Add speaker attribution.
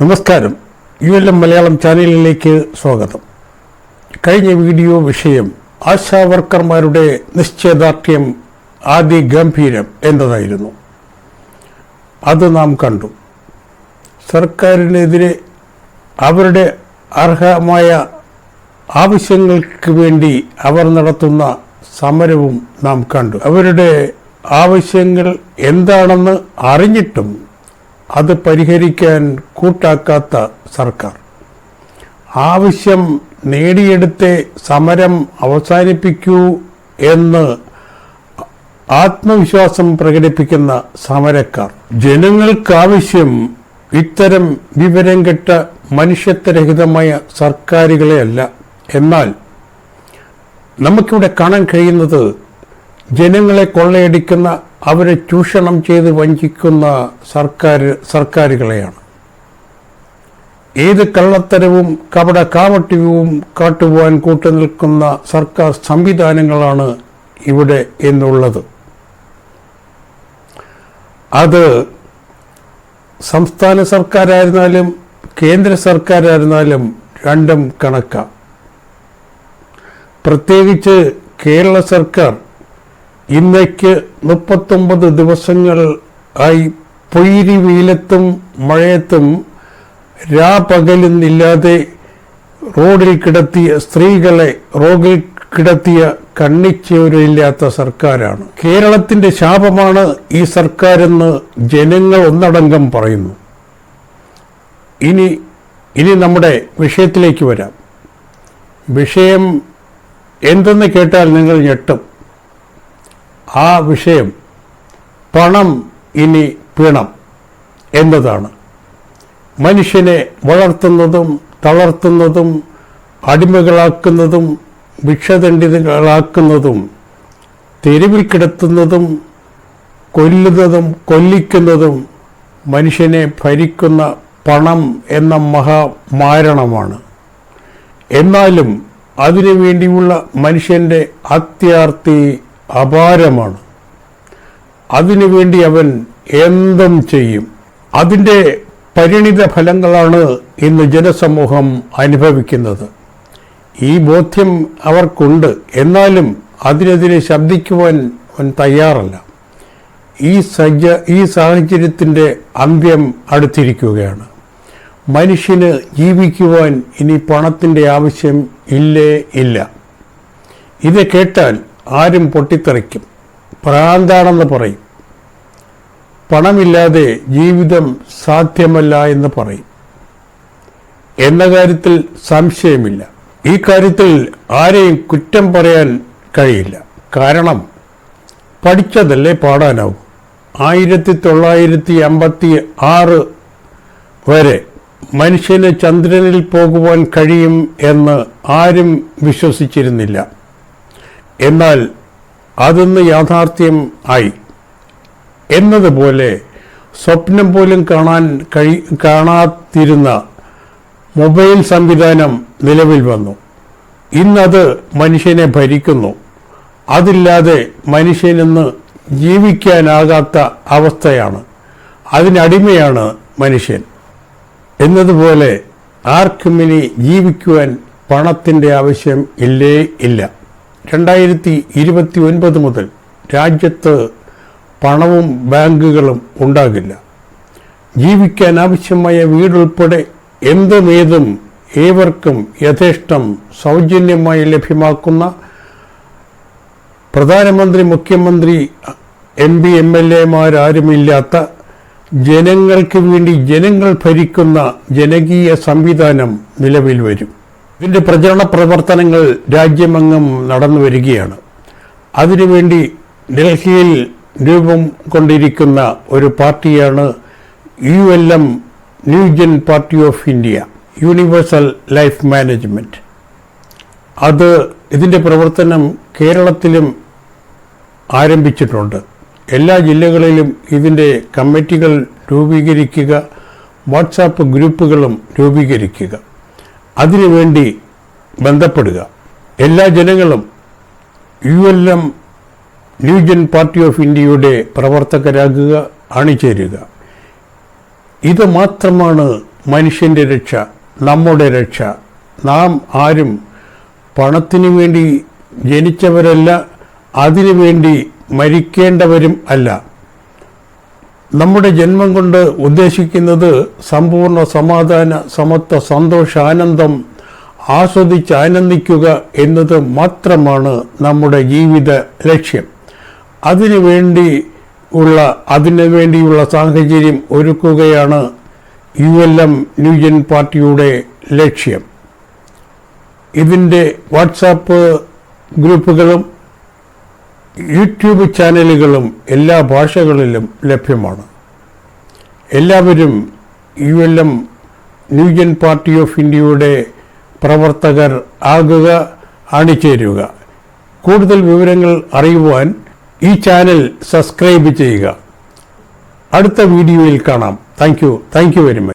Speaker 1: നമസ്കാരം. U L M Malayalam ചാനലിലേക്ക് സ്വാഗതം. കഴിഞ്ഞ വീഡിയോ വിഷയം ആശാ വർക്കർമാരുടെ നിശ്ചയദാർഢ്യം ആദ്യ ഗംഭീരം എന്നതായിരുന്നു. അത് നാം കണ്ടു. സർക്കാരിനെതിരെ അവരുടെ അർഹമായ ആവശ്യങ്ങൾക്ക് വേണ്ടി അവർ നടത്തുന്ന സമരവും നാം കണ്ടു. അവരുടെ ആവശ്യങ്ങൾ എന്താണെന്ന് അറിഞ്ഞിട്ടും അത് പരിഹരിക്കാൻ കൂട്ടാക്കാത്ത സർക്കാർ. ആവശ്യം നേടിയെടുത്ത് സമരം അവസാനിപ്പിക്കൂ എന്ന് ആത്മവിശ്വാസം പ്രകടിപ്പിക്കുന്ന സമരക്കാർ. ജനങ്ങൾക്കാവശ്യം ഇത്തരം വിവരം കെട്ട മനുഷ്യത്വരഹിതമായ സർക്കാരുകളെയല്ല. എന്നാൽ നമുക്കിവിടെ കാണാൻ കഴിയുന്നത് ജനങ്ങളെ കൊള്ളയടിക്കുന്ന അവരെ ചൂഷണം ചെയ്ത് വഞ്ചിക്കുന്ന സർക്കാർ സർക്കാരുകളെയാണ്. ഏത് കള്ളത്തരവും കപട കാമട്ടിവും കാട്ടുവാൻ കൂട്ടുനിൽക്കുന്ന സർക്കാർ സംവിധാനങ്ങളാണ് ഇവിടെ എന്നുള്ളത്. അത് സംസ്ഥാന സർക്കാരായിരുന്നാലും കേന്ദ്ര സർക്കാരായിരുന്നാലും രണ്ടും കണക്കാം. പ്രത്യേകിച്ച് കേരള സർക്കാർ ഇന്നേക്ക് മുപ്പത്തൊമ്പത് ദിവസങ്ങൾ ആയി പൊയ്രി വെയിലത്തും മഴയത്തും രാപകലെന്നില്ലാതെ റോഡിൽ കിടത്തിയ സ്ത്രീകളെ റോഡിൽ കിടത്തിയ കണ്ണിച്ചോരില്ലാത്ത സർക്കാരാണ്. കേരളത്തിന്റെ ശാപമാണ് ഈ സർക്കാരെന്ന് ജനങ്ങൾ ഒന്നടങ്കം പറയുന്നു. ഇനി ഇനി നമ്മുടെ വിഷയത്തിലേക്ക് വരാം. വിഷയം എന്തെന്ന് കേട്ടാൽ നിങ്ങൾ ഞെട്ടും. ആ വിഷയം പണം ഇനി പിണം എന്നതാണ്. മനുഷ്യനെ വളർത്തുന്നതും തളർത്തുന്നതും അടിമകളാക്കുന്നതും ഭിക്ഷദണ്ഡിതകളാക്കുന്നതും തെരുവിൽ കിടത്തുന്നതും കൊല്ലുന്നതും കൊല്ലിക്കുന്നതും മനുഷ്യനെ ഭരിക്കുന്ന പണം എന്ന മഹാമാരണമാണ്. എന്നാലും അതിനു വേണ്ടിയുള്ള മനുഷ്യന്റെ അത്യാർത്തി അപാരമാണ്. അതിനുവേണ്ടി അവൻ എന്തും ചെയ്യും. അതിന്റെ പരിണിത ഫലങ്ങളാണ് ഇന്ന് ജനസമൂഹം അനുഭവിക്കുന്നത്. ഈ ബോധ്യം അവർക്കുണ്ട്. എന്നാലും അതിനെതിരെ ശബ്ദിക്കുവാൻ അവൻ തയ്യാറല്ല. ഈ സജ്ജ ഈ സാഹചര്യത്തിന്റെ അന്ത്യം അടുത്തിരിക്കുകയാണ്. മനുഷ്യന് ജീവിക്കുവാൻ ഇനി പണത്തിന്റെ ആവശ്യം ഇല്ലേ ഇല്ല. ഇത് കേട്ടാൽ ആരും പൊട്ടിത്തെറിക്കും. പ്രാന്താണെന്ന് പറയും. പണമില്ലാതെ ജീവിതം സാധ്യമല്ല എന്ന് പറയും. എന്ന കാര്യത്തിൽ സംശയമില്ല. ഈ കാര്യത്തിൽ ആരെയും കുറ്റം പറയാൻ കഴിയില്ല. കാരണം പഠിച്ചതല്ലേ പാടാനാവും. ആയിരത്തി തൊള്ളായിരത്തി അമ്പത്തി ആറ് വരെ മനുഷ്യന് ചന്ദ്രനിൽ പോകുവാൻ കഴിയും എന്ന് ആരും വിശ്വസിച്ചിരുന്നില്ല. എന്നാൽ അതൊന്ന് യാഥാർത്ഥ്യം ആയി. എന്നതുപോലെ സ്വപ്നം പോലും കാണാൻ കഴി കാണാതിരുന്ന മൊബൈൽ സംവിധാനം നിലവിൽ വന്നു. ഇന്നത് മനുഷ്യനെ ഭരിക്കുന്നു. അതില്ലാതെ മനുഷ്യനിന്ന് ജീവിക്കാനാകാത്ത അവസ്ഥയാണ്. അതിനടിമയാണ് മനുഷ്യൻ. എന്നതുപോലെ ആർക്കും ഇനി ജീവിക്കുവാൻ പണത്തിന്റെ ആവശ്യം ഇല്ലേ ഇല്ല. രണ്ടായിരത്തി ഇരുപത്തി ഒൻപത് മുതൽ രാജ്യത്ത് പണവും ബാങ്കുകളും ഉണ്ടാകില്ല. ജീവിക്കാൻ ആവശ്യമായ വീടുൾപ്പെടെ എന്തുമേതും ഏവർക്കും യഥേഷ്ടം സൗജന്യമായി ലഭ്യമാക്കുന്ന പ്രധാനമന്ത്രി മുഖ്യമന്ത്രി എം പി എം എൽ എമാരാരുമില്ലാത്ത ജനങ്ങൾക്ക് വേണ്ടി ജനങ്ങൾ ഭരിക്കുന്ന ജനകീയ സംവിധാനം നിലവിൽ വരും. ഇതിന്റെ പ്രചരണ പ്രവർത്തനങ്ങൾ രാജ്യമെങ്ങും നടന്നു വരികയാണ്. അതിനുവേണ്ടി ഡൽഹിയിൽ രൂപം കൊണ്ടിരിക്കുന്ന ഒരു പാർട്ടിയാണ് U L M newgen party of India universal life management അത് ഇതിന്റെ പ്രവർത്തനം കേരളത്തിലും ആരംഭിച്ചിട്ടുണ്ട്. എല്ലാ ജില്ലകളിലും ഇതിന്റെ കമ്മിറ്റികൾ രൂപീകരിക്കുക വാട്സാപ്പ് ഗ്രൂപ്പുകളും രൂപീകരിക്കുക. അതിനുവേണ്ടി ബന്ധപ്പെടുക. എല്ലാ ജനങ്ങളും U L M newgen party of ഇന്ത്യയുടെ പ്രവർത്തകരാകുക അണിചേരുക. ഇത് മാത്രമാണ് മനുഷ്യന്റെ രക്ഷ നമ്മുടെ രക്ഷ. നാം ആരും പണത്തിനു വേണ്ടി ജനിച്ചവരല്ല അതിനു വേണ്ടി മരിക്കേണ്ടവരും അല്ല. നമ്മുടെ ജന്മം കൊണ്ട് ഉദ്ദേശിക്കുന്നത് സമ്പൂർണ സമാധാന സമത്വ സന്തോഷ ആനന്ദം ആസ്വദിച്ച് ആനന്ദിക്കുക എന്നത് മാത്രമാണ് നമ്മുടെ ജീവിത ലക്ഷ്യം. അതിനു വേണ്ടി ഉള്ള അതിനു വേണ്ടിയുള്ള സാഹചര്യം ഒരുക്കുകയാണ് യു എൽ എം ന്യൂജൻ പാർട്ടിയുടെ ലക്ഷ്യം. ഇതിന്റെ വാട്സാപ്പ് ഗ്രൂപ്പുകളും യൂട്യൂബ് ചാനലുകളും എല്ലാ ഭാഷകളിലും ലഭ്യമാണ്. എല്ലാവരും U L M newgen party of ഇന്ത്യയുടെ പ്രവർത്തകർ ആകുക അണിചേരുക. കൂടുതൽ വിവരങ്ങൾ അറിയുവാൻ ഈ ചാനൽ സബ്സ്ക്രൈബ് ചെയ്യുക. അടുത്ത വീഡിയോയിൽ കാണാം. Thank you. Thank you very much.